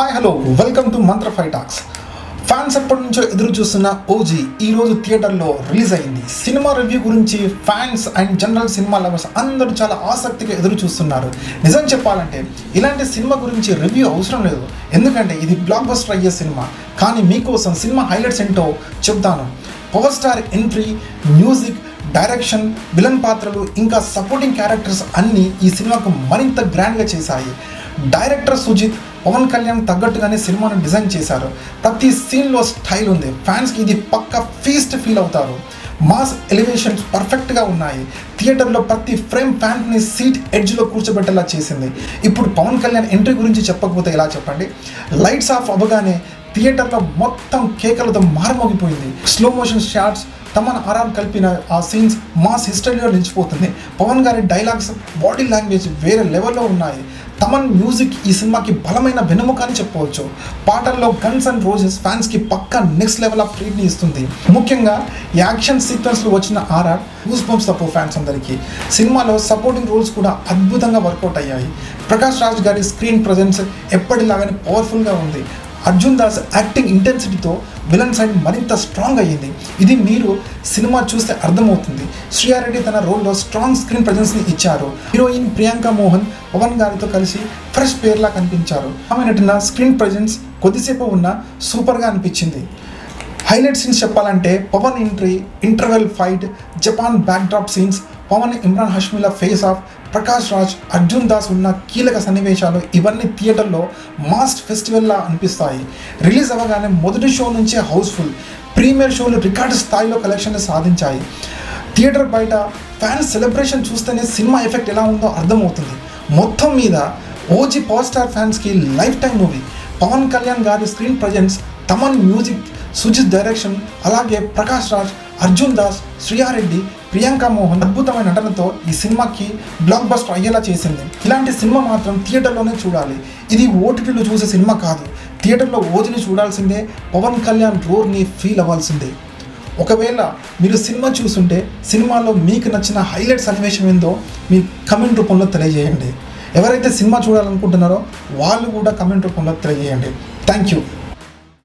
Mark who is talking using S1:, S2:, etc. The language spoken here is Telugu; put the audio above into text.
S1: Hi hello welcome to Mantra five talks fans ఎప్పటి నుంచో ఎదురు చూస్తున్న ఓజీ ఈ రోజు థియేటర్లో రిలీజ్ అయింది. సినిమా రివ్యూ గురించి fans and general cinema lovers అందరూ చాలా ఆసక్తిగా ఎదురు చూస్తున్నారు. నిజం చెప్పాలంటే ఇలాంటి సినిమా గురించి రివ్యూ అవసరం లేదు. ఎందుకంటే ఇది బ్లాక్ బస్టర్ అయ్యే సినిమా. కానీ మీకోసం సినిమా హైలైట్స్ ఏంటో చెప్తాను. Power star entry music direction villain పాత్రలు ఇంకా సపోర్టింగ్ క్యారెక్టర్స్ అన్నీ ఈ సినిమాకు మరింత గ్రాండ్గా చేశాయి. డైరెక్టర్ సుజిత్ పవన్ కళ్యాణ్ తగ్గట్టుగానే సినిమాను డిజైన్ చేశారు. ప్రతి సీన్లో స్టైల్ ఉంది. ఫ్యాన్స్కి ఇది పక్క ఫీస్ట్ ఫీల్ అవుతారు. మాస్ ఎలివేషన్స్ పర్ఫెక్ట్గా ఉన్నాయి. థియేటర్లో ప్రతి ఫ్రేమ్ ఫ్యాన్ని సీట్ ఎడ్జ్లో కూర్చోబెట్టేలా చేసింది. ఇప్పుడు పవన్ కళ్యాణ్ ఎంట్రీ గురించి చెప్పకపోతే ఎలా చెప్పండి? లైట్స్ ఆఫ్ అవ్వగానే థియేటర్లో మొత్తం కేకలతో మారుమోగిపోయింది. స్లో మోషన్ షాట్స్ తమన్ ఆరామ్ కలిపిన ఆ సీన్స్ మాస్ హిస్టరీలో నిలిచిపోతుంది. పవన్ గారి డైలాగ్స్ బాడీ లాంగ్వేజ్ వేరే లెవెల్లో ఉన్నాయి. తమన్ మ్యూజిక్ ఈ సినిమాకి బలమైన వెన్నెముక అని చెప్పవచ్చు. పాటల్లో గన్స్ అండ్ రోజెస్ ఫ్యాన్స్కి పక్క నెక్స్ట్ లెవెల్ ఆఫ్ ట్రీట్ని ఇస్తుంది. ముఖ్యంగా యాక్షన్ సీక్వెన్స్లో వచ్చిన ఆర్ఆర్ గూస్ బంప్స్ తప్పు ఫ్యాన్స్ అందరికీ. సినిమాలో సపోర్టింగ్ రోల్స్ కూడా అద్భుతంగా వర్కౌట్ అయ్యాయి. ప్రకాష్ రాజ్ గారి స్క్రీన్ ప్రజెన్స్ ఎప్పటిలాగానే పవర్ఫుల్గా ఉంది. అర్జున్ దాస్ యాక్టింగ్ ఇంటెన్సిటీతో విలన్ సైడ్ మరింత స్ట్రాంగ్ అయ్యింది. ఇది మీరు సినిమా చూస్తే అర్థమవుతుంది. శ్రీయారెడ్డి తన రోల్లో స్ట్రాంగ్ స్క్రీన్ ప్రజెన్స్ని ఇచ్చారు. హీరోయిన్ ప్రియాంక మోహన్ పవన్ గారితో కలిసి ఫ్రెష్ పేర్లా కనిపించారు. ఆమె నటిన స్క్రీన్ ప్రజెన్స్ కొద్దిసేపు ఉన్న సూపర్గా అనిపించింది. హైలైట్ సీన్స్ చెప్పాలంటే Pawan entry interval fight Japan backdrop scenes Pawan Emraan హష్మిలా face off Prakash Raj Arjun Das ఉన్న కీలక సన్నివేశాలు ఇవన్నీ థియేటర్లో మాస్ట్ ఫెస్టివల్లా అనిపిస్తాయి. రిలీజ్ అవ్వగానే మొదటి షో నుంచే హౌస్ఫుల్. ప్రీమియర్ షోలు రికార్డు స్థాయిలో కలెక్షన్లు సాధించాయి. థియేటర్ బయట ఫ్యాన్స్ సెలబ్రేషన్ చూస్తేనే సినిమా ఎఫెక్ట్ ఎలా ఉందో అర్థమవుతుంది. మొత్తం మీద ఓజీ పవర్ స్టార్ ఫ్యాన్స్కి life time movie. Pawan Kalyan garu screen presence Thaman music Sujeeth direction అలాగే ప్రకాష్ రాజ్ అర్జున్ దాస్ శ్రీయారెడ్డి ప్రియాంక మోహన్ అద్భుతమైన నటనతో ఈ సినిమాకి బ్లాక్ బస్టర్ అయ్యేలా చేసింది. ఇలాంటి సినిమా మాత్రం థియేటర్లోనే చూడాలి. ఇది ఓటీటీలో చూసే సినిమా కాదు. థియేటర్లో ఓజిని చూడాల్సిందే పవన్ కళ్యాణ్ రోర్ని ఫీల్ అవ్వాల్సిందే. ఒకవేళ మీరు సినిమా చూస్తుంటే సినిమాలో మీకు నచ్చిన హైలైట్ సన్నివేశం ఏందో మీ కమెంట్ రూపంలో తెలియజేయండి. ఎవరైతే సినిమా చూడాలనుకుంటున్నారో వాళ్ళు కూడా కమెంట్ రూపంలో తెలియజేయండి. Thank you